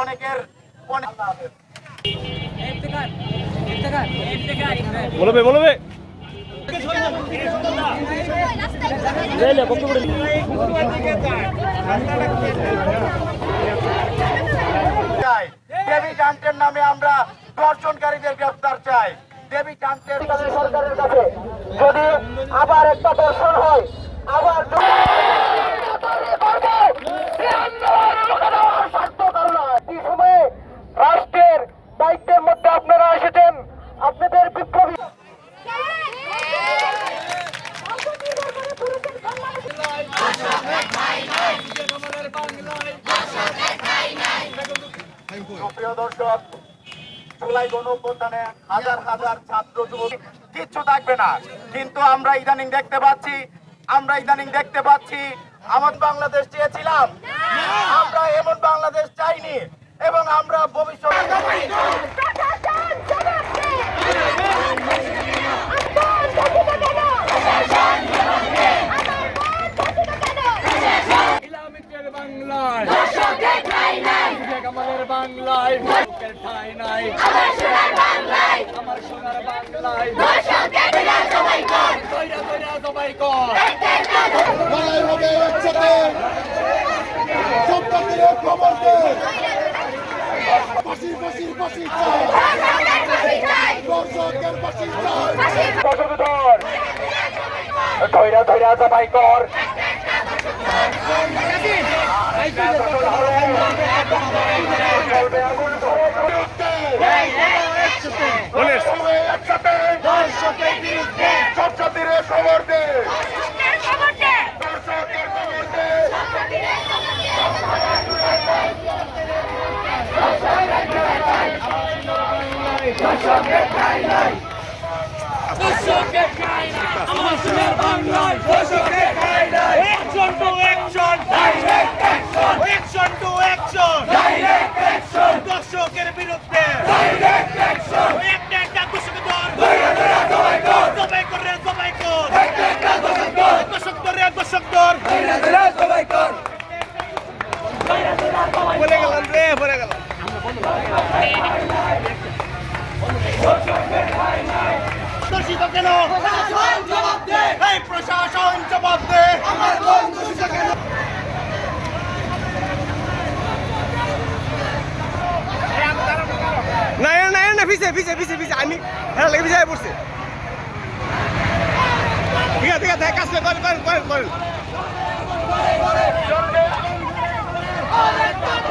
অনেকের বলবে বলবে। দেবী কান্তের নামে আমরা দর্শনকারীদের গ্রেফতার চাই। দেবী কান্তের সরকারের কাছে যদি আবার একটা দর্শন হয় আবার এই সময়ে রাষ্ট্রের দায়িত্বের মধ্যে আপনারা এসেছেন আপনাদের বিপ্লবী সুপ্রিয় দর্শক জুলাই গণঅভ্যুত্থানে হাজার হাজার ছাত্র যুবক কিচ্ছু থাকবে না। কিন্তু আমরা ইদানিং দেখতে পাচ্ছি আমরা ইদানিং দেখতে পাচ্ছি আমার বাংলাদেশ চেয়েছিলাম। আমরা এমন বাংলাদেশ চাইনি এবং আমরা ভবিষ্যতে ইসলামিকের বাংলায় দর্শকের ঠাই নাই আমাদের বাংলায় দর্শকের ঠাই নাই আমার সোনার বাংলায় আমার সোনার বাংলায় দর্শকের সবাই কর কইরা কইরা সবাই কর লড়াই হবে একসাথে সম্পত্তির খবর দে ফাঁসি ফাঁসি ফাঁসি চাই দর্শকের ফাঁসি চাই ধর ধৈরা ধৈরা সবাই কর সবাই একসাথে দর্শকের ঠাই নাই আমার বাংলায় দর্শকের ঠাই নাই action to action direct action action to action direct action দর্শকের বিরুদ্ধে ডাইরেক্ট অ্যাকশন একটা একটা দর্শক ধর ধরে ধরে সবাই কর সবাই কর রে সবাই কর একটা একটা দর্শক ধর দর্শক ধর রে দর্শক ধর ধরে ধরে সবাই কর বলে গেলাম রে বলে গেলাম। দর্শিত কেন? এই প্রশাসন জবাব দে। না না না না পিছে পিছে পিছে পিছে আমি হ্যাঁ লেগে পিছে পড়ছে। ঠিক আছে ঠিক আছে কাজ করেন করেন করেন করেন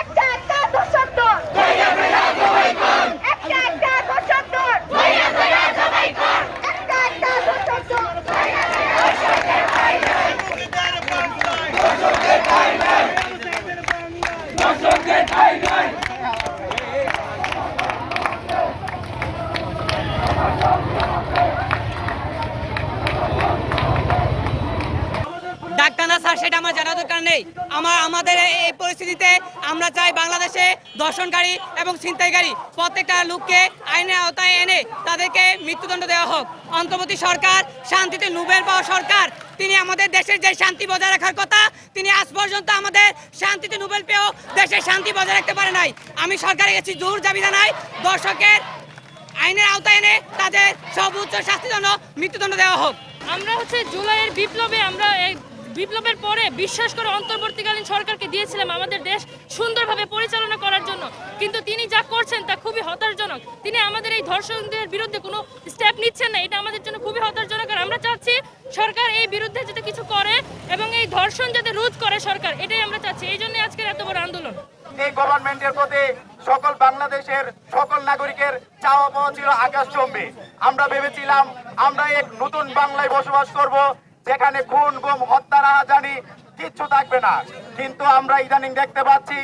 একটা একটা দর্শক দল একটা একটা দর্শক দল একটা একটা দর্শক দল ডাক্তার না স্যার সেটা আমার জানা দরকার নেই আমার আমাদের এই- এই পরিস্থিতিতে আমরা চাই বাংলাদেশে দর্শনকারী এবং ছিনতাইকারী প্রত্যেকটা লোককে আইনের আওতায় এনে তাদেরকে মৃত্যুদণ্ড দেওয়া হোক। অন্তর্বর্তী সরকার, শান্তিতে নুবেল পাওয়া সরকার, তিনি আমাদের দেশের যে শান্তি বজায় রাখার কথা, তিনি আজ পর্যন্ত আমাদের শান্তিতে নোবেল পেয়েও দেশের শান্তি বজায় রাখতে পারে নাই। আমি সরকারের কাছে জোর দাবি জানাই, দর্শকের আইনের আওতায় এনে তাদের সর্বোচ্চ শাস্তির জন্য মৃত্যুদণ্ড দেওয়া হোক। আমরা হচ্ছে জুলাইয়ের বিপ্লবে আমরা বিপ্লবের পরে বিশ্বাস করে অন্তর্বর্তীকালীন সরকারকে দিয়েছিলাম আমাদের দেশ সুন্দরভাবে পরিচালনা করার জন্য। কিন্তু তিনি যা করছেন তা খুবই হতাশজনক। তিনি আমাদের এই ধর্ষকদের বিরুদ্ধে কোনো স্টেপ নিচ্ছেন না। এটা আমাদের জন্য খুবই হতাশজনক। আর আমরা চাচ্ছি সরকার এই বিরুদ্ধে যাতে কিছু করে এবং এই ধর্ষণ যাতে রোধ করে সরকার, এটাই আমরা চাচ্ছি। এই জন্য আজকের এত বড় আন্দোলন। এই গভর্নমেন্টের প্রতি সকল বাংলাদেশের সকল নাগরিকের চাওয়া পাওয়া ছিল আকাশ আকাশচম্বী। আমরা ভেবেছিলাম আমরা এক নতুন বাংলায় বসবাস করব। যেখানে খুন, গুম, হত্যা, রাহাজানি কিচ্ছু থাকবে না। কিন্তু আমরা ইদানিং দেখতে পাচ্ছি,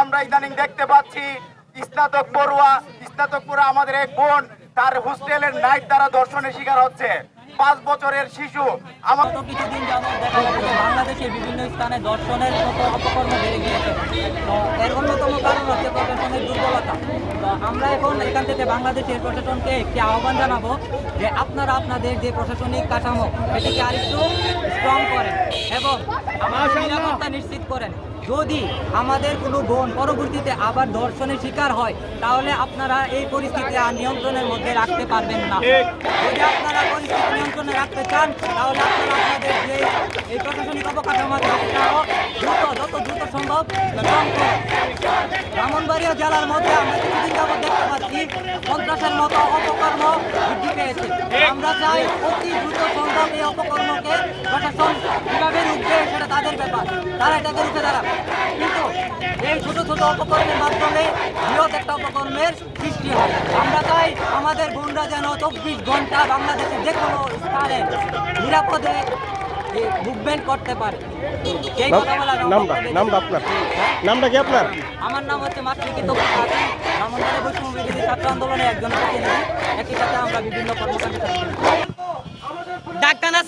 আমরা ইদানিং দেখতে পাচ্ছি, স্নাতক পড়ুয়া স্নাতক পড়ুয়া আমাদের এক বোন, তার হোস্টেলের নাইট দ্বারা দর্শনের শিকার হচ্ছে। পাঁচ বছরের শিশু, আমার তো কিছুদিন যাবৎ দেখা বাংলাদেশের বিভিন্ন স্থানে দর্শনের মতো অপকর্ম বেড়ে গিয়েছে। তো এর অন্যতম কারণ হচ্ছে প্রশাসনের দুর্বলতা। তো আমরা এখন এখান থেকে বাংলাদেশের প্রশাসনকে একটি আহ্বান জানাব যে আপনারা আপনাদের যে প্রশাসনিক কাঠামো এটিকে আরেকটু স্ট্রং করেন এবং আমাদের নিরাপত্তা নিশ্চিত করেন। যদি আমাদের কোনো বোন পরবর্তীতে আবার ধর্ষণের শিকার হয় তাহলে আপনারা এই পরিস্থিতি আর নিয়ন্ত্রণের মধ্যে রাখতে পারবেন না। যদি আপনারা পরিস্থিতি নিয়ন্ত্রণে রাখতে চান তাহলে আপনারা আপনাদের যে এই প্রশাসনিক অবকাঠামো দ্রুত যত দ্রুত সম্ভব ব্রাহ্মণবাড়িয়া জেলার মধ্যে আমরা কিছুদিন যাবত দেখতে পাচ্ছি সন্ত্রাসের মতো অপকর্ম বৃদ্ধি পেয়েছে। আমরা চাই অতি দ্রুত সম্ভব এই অপকর্মকে প্রশাসন কীভাবে রুখবে সেটা তাদের ব্যাপার। তারা এটাকে রুখে দাঁড়াবে কিন্তু এই ছোট ছোট অপকর্মের মাধ্যমে বৃহৎ একটা অপকর্মের সৃষ্টি হয়। আমরা চাই আমাদের বোনরা যেন চব্বিশ ঘণ্টা বাংলাদেশের যে কোনো স্থানে নিরাপদে মুভমেন্ট করতে পারে। সেই কথা বলার নামটা নামটা আপনার। নামটা কি আপনার? আমার নাম হচ্ছে মাতৃকিত বৈষম্য বিরোধী ছাত্র আন্দোলনের একজন প্রতিনিধি। একই সাথে আমরা বিভিন্ন কর্মকাণ্ডে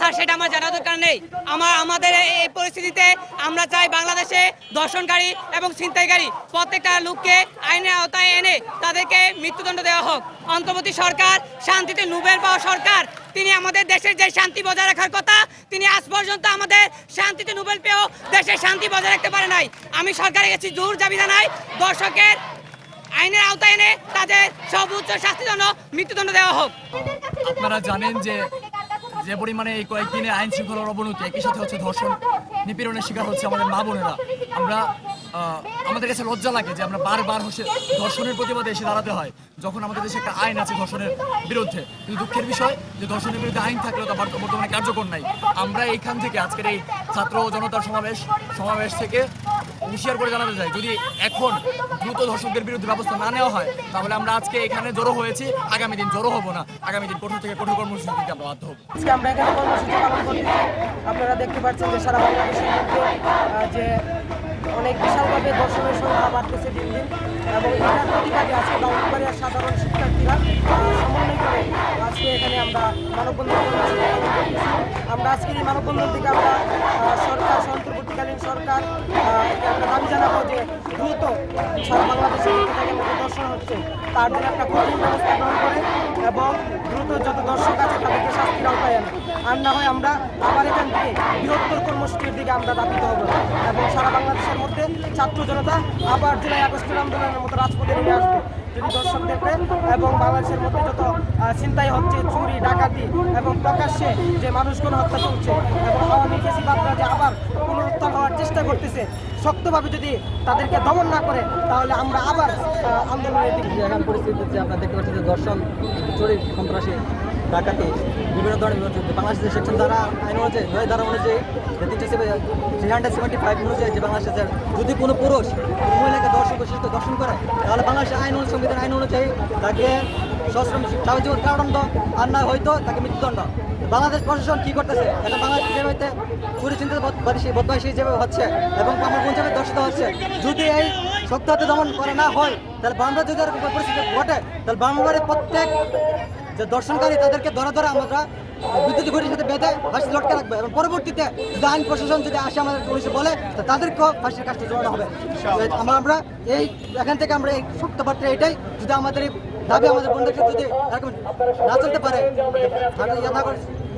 স্যার সেটা আমার জানা দরকার নেই। আমার, আমাদের এই- পরিস্থিতিতে আমরা চাই বাংলাদেশে দর্শনকারী এবং ছিনতাইকারী প্রত্যেকটা লোককে আইনের আওতায় এনে তাদেরকে মৃত্যুদণ্ড দেওয়া হোক। অন্তর্বর্তী সরকার, শান্তিতে নুবেল পাওয়া সরকার, তিনি আমাদের দেশের যে শান্তি বজায় রাখার কথা, তিনি আজ পর্যন্ত আমাদের শান্তিতে নোবেল পেয়েও দেশের শান্তি বজায় রাখতে পারে নাই। আমি সরকারের কাছে জোর দাবি জানাই, দর্শকের আইনের আওতায় এনে তাদের সর্বোচ্চ শাস্তিদণ্ড মৃত্যুদণ্ড দেওয়া হোক। আপনারা জানেন যে যে পরিমাণে এই কয়েকদিনে আইন শৃঙ্খলার অবনতি, একই সাথে হচ্ছে ধর্ষণ নিপীড়নের শিকার হচ্ছে আমাদের মা বোনেরা। আমরা আমাদের কাছে লজ্জা লাগে যে আমরা বারবার হচ্ছে ধর্ষণের প্রতিবাদে এসে দাঁড়াতে হয়, যখন আমাদের দেশে একটা আইন আছে ধর্ষণের বিরুদ্ধে। কিন্তু দুঃখের বিষয় যে ধর্ষণের বিরুদ্ধে আইন থাকলেও তা বর্ত- বর্তমানে কার্যকর নাই। আমরা এইখান থেকে আজকের এই ছাত্র জনতার সমাবেশ সমাবেশ থেকে হুঁশিয়ার করে জানাতে চাই, যদি এখন দ্রুত ধর্ষকদের বিরুদ্ধে ব্যবস্থা না নেওয়া হয়, তাহলে আমরা আজকে এখানে জড়ো হয়েছি, আগামী দিন জড়ো হব না, আগামী দিন কঠোর থেকে কঠোর কর্মসূচি দিতে আমরা বাধ্য হব। আজকে আমরা এখানে কর্মসূচি পালন করতেছি আপনারা দেখতে পাচ্ছেন যে সারা বাংলাদেশের মধ্যে যে অনেক বিশালভাবে দর্শনের সংখ্যা বাড়তেছে দিন দিন, এবং এটার প্রতিবাদে আজকে বাউন্ডবাড়িয়ার সাধারণ শিক্ষার্থীরা এখানে আমরা মানববন্ধন আমরা আজকের এই মানববন্ধন থেকে আমরা সরকার অন্তর্বর্তীকালীন সরকার আমরা দাবি জানাব যে দ্রুত সারা বাংলাদেশে দর্শন হচ্ছে, তার জন্য একটা কঠিন ব্যবস্থা গ্রহণ করে এবং দ্রুত যত দর্শক আছে তাদেরকে শাস্তির আওতায় আনে। আর না হয় আমরা আবার এখান থেকে বৃহত্তর কর্মসূচির দিকে আমরা দাবিত হব। এবং সারা বাংলাদেশের মধ্যে ছাত্র জনতা আবার জুলাই আগস্টের আন্দোলনের মতো রাজপথে নেমে আসবে। যদি দর্শক দেখে এবং বাংলাদেশের মধ্যে যত চিন্তাই হচ্ছে, চুরি, ডাকাতি এবং প্রকাশ্যে যে মানুষগুলো হত্যা করছে এবং আওয়ামী ফেসিবাদরা যে আবার পুনরুত্থান হওয়ার চেষ্টা করতেছে, শক্তভাবে যদি তাদেরকে দমন না করে, তাহলে আমরা আবার আন্দোলনের দিকে এখন পরিস্থিতিতে আমরা দেখতে পাচ্ছি যে দর্শন চুরি সন্ত্রাসী ডাকাতি বিভিন্ন ধরনের বিরোধী বাংলাদেশের সেকশন দ্বারা আইন অনুযায়ী, নয় ধারা অনুযায়ী তিনশো থ্রি হান্ড্রেড সেভেন্টি ফাইভ অনুযায়ী যে বাংলাদেশের যদি কোনো পুরুষ মহিলাকে দর্শক বিশিষ্ট দর্শন করে, তাহলে বাংলাদেশের আইন সংবিধান আইন অনুযায়ী তাকে সশ্রম যাবজ্জীবন কারাদণ্ড, আর না হয়তো তাকে মৃত্যুদণ্ড। বাংলাদেশ প্রশাসন কি করতেছে? এখন বাংলাদেশ যেভাবে চুরি চিন্তা বদমাইশি যেভাবে হচ্ছে এবং আমার যেভাবে দর্শিত হচ্ছে। যদি এই শক্ত হাতে দমন করে না হয়, তাহলে বাংলা যদি পরিস্থিতি ঘটে, তাহলে বাংলার প্রত্যেক যে দর্শনকারী তাদেরকে ধরে ধরে আমরা বিদ্যুৎ ঘড়ির সাথে বেঁধে ফাঁসি লটকে রাখবে এবং পরবর্তীতে যদি আইন প্রশাসন যদি আসে আমাদের পুলিশে বলে তো তাদেরকেও ফাঁসির কাজটা জড়ানো হবে। আমরা আমরা এই এখান থেকে আমরা এই বার্তা এটাই যদি আমাদের এই দাবি আমাদের বন্ধুকে যদি এরকম না চলতে পারে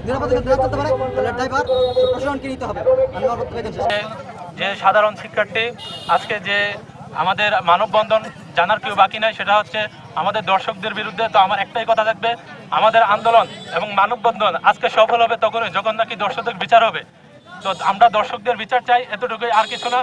না চলতে তাহলে ড্রাইভার প্রশাসনকে নিতে হবে। আমি আমার যে সাধারণ শিক্ষার্থী আজকে যে আমাদের মানববন্ধন জানার কেউ বাকি নাই, সেটা হচ্ছে আমাদের দর্শকদের বিরুদ্ধে তো আমার একটাই কথা থাকবে, আমাদের আন্দোলন এবং মানববন্ধন আজকে সফল হবে তখনই, যখন নাকি দর্শকদের বিচার হবে। তো আমরা দর্শকদের বিচার চাই, এতটুকুই, আর কিছু না।